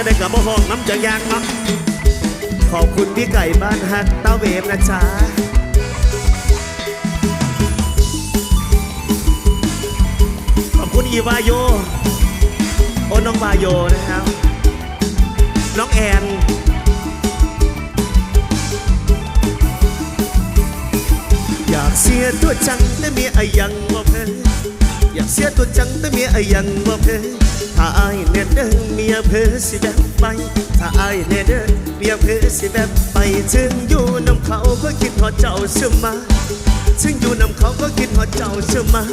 จะได้กลับมาห้องน้ำจะยางเนาะขอบคุณพี่ไก่บ้านฮักเต้าเวฟนะจ๊ะขอบคุณอีวาโย โอ้น้องวาโยนะครับ น้องแอนอยากเสียตัวจังแต่เมียไอ้ยังบ่เพออยากเสียตัวจังแต่เมียไอ้ยังบ่เพอ ถ้าอายแน่เด้อเมียเพอสิแบบไป ถ้าอายแน่เด้อเมียเพอสิแบบไปถึงอยู่น้ำเขาก็คิดฮอดเจ้าเสมอถึงอยู่น้ำเขาก็คิดฮอดเจ้าเสมอ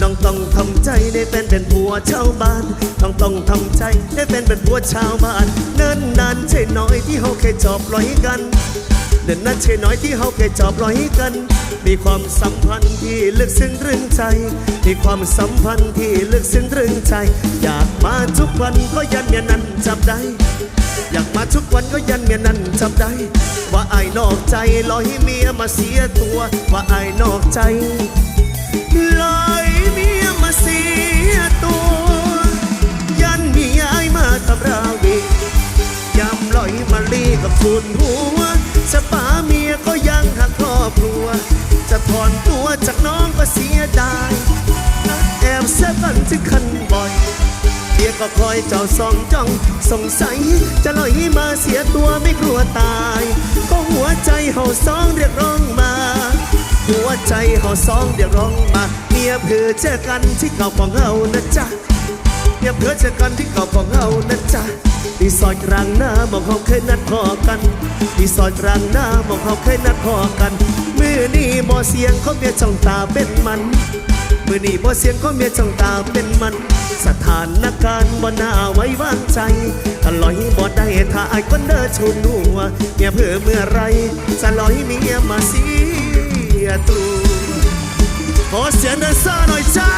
น้องต้องทำใจได้เป็นเป็นผัวชาวบ้านต้องต้องทำใจได้เป็นเป็นผัวชาวบ้านเนิ่นนานใช่น้อยที่เขาเคยจอบปล่อยกันเดินนั้นใช่น้อยที่เขาเคยจอบรอยกัน มีความสัมพันธ์ที่ลึกซึ้งรึงใจ มีความสัมพันธ์ที่ลึกซึ้งรึงใจ อยากมาทุกวันก็ยันเมียนั้นจับได้ อยากมาทุกวันก็ยันเมียนั้นจับได้ ว่าไอ้นอกใจลอยเมียมาเสียตัว ว่าไอ้นอกใจลอยเมียมาเสียตัว ยันเมียไอ้ายมาทำราวียำลอยมาลีกับทุนหัวจะป๋าเมียก็ยังหักครอบครัว จะถอนตัวจากน้องก็เสียดายแอบเสียกันถึงคันบ่อยเมียก็คอยเจ้าสองจ้องสงสัย จะลอยมาเสียตัวไม่กลัวตาย ก็หัวใจเฮาสองเรียกร้องมา หัวใจเฮาสองเรียกร้องมาเมียเพื่อเจอกันที่เก่าของเฮานะจ๊ะเดี๋ยเพื่อเจอกันที่เก่าของเฮานะจ๊ะ ที่ซอยกลางหน้ามองเขาเคยนัดพอกันที่ซอยกลางหน้ามองเขาเคยนัดพอกันมือนี้บ่เสียงเขาเมียจ้องตาเป็นมันมือนี้บ่เสียงเขาเมียจ้องตาเป็นมัน สถานการณ์บ่น่าไว้วางใจถ้าลอยบ่ได้ถ้าไอ้คนเด้อชูนัวเมียเพื่อเมื่อไรจะลอยเมียมาเสียตัวขอเสียงเดนเซอร์หน่อยจ้า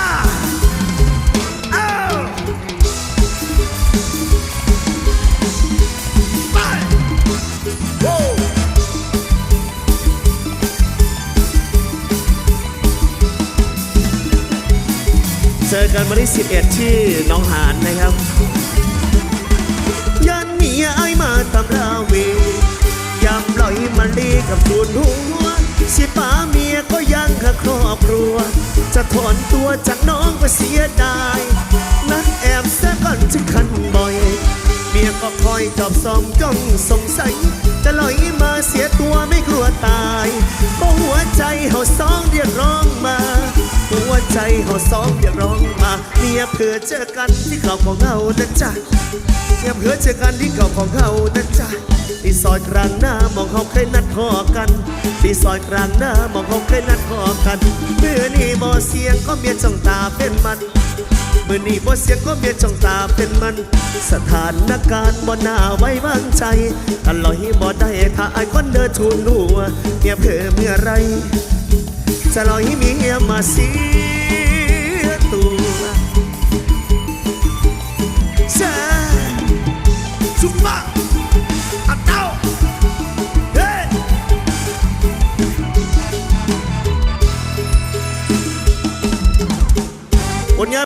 เจอกันวันที่11 ที่น้องหานนะครับยันเมียไอมาตำราเวยามปล่อยมาลีกับทุนหัวสิป้าเมียก็ยังหาครอบครัว จะถอนตัวจากน้องก็เสียดายนัดแอบแซะก่อนจะคันบ่อยเมียก็คอยจอบซอมจ้องสงสัย จะลอยมาเสียตัวไม่กลัวตายเพราะหัวใจเฮาสองเรียกร้องมา หัวใจเฮาสองเรียกร้องมาเมียเพื่อเจอกันที่เขาของเฮานะจ๊ะเยี่ยเพื่อเจอกันที่เก่าของเขานะจ๊ะที่ซอยกลางหน้ามองเขาเคยนัดพอกันที่ซอยกลางหน้ามองเขาเคยนัดพอกันเมื่อนี้บ่เสียงก็เมียจ้องตาเป็นมันเมื่อนี้บ่เสียงก็เมียจ้องตาเป็นมัน สถานการณ์บ่น่าไว้วางใจถ้าลอยบ่ได้ถ้าไอ้คนเดินทูนหัวเมียเพื่อเมื่อไร จะลอยเมียมาเสี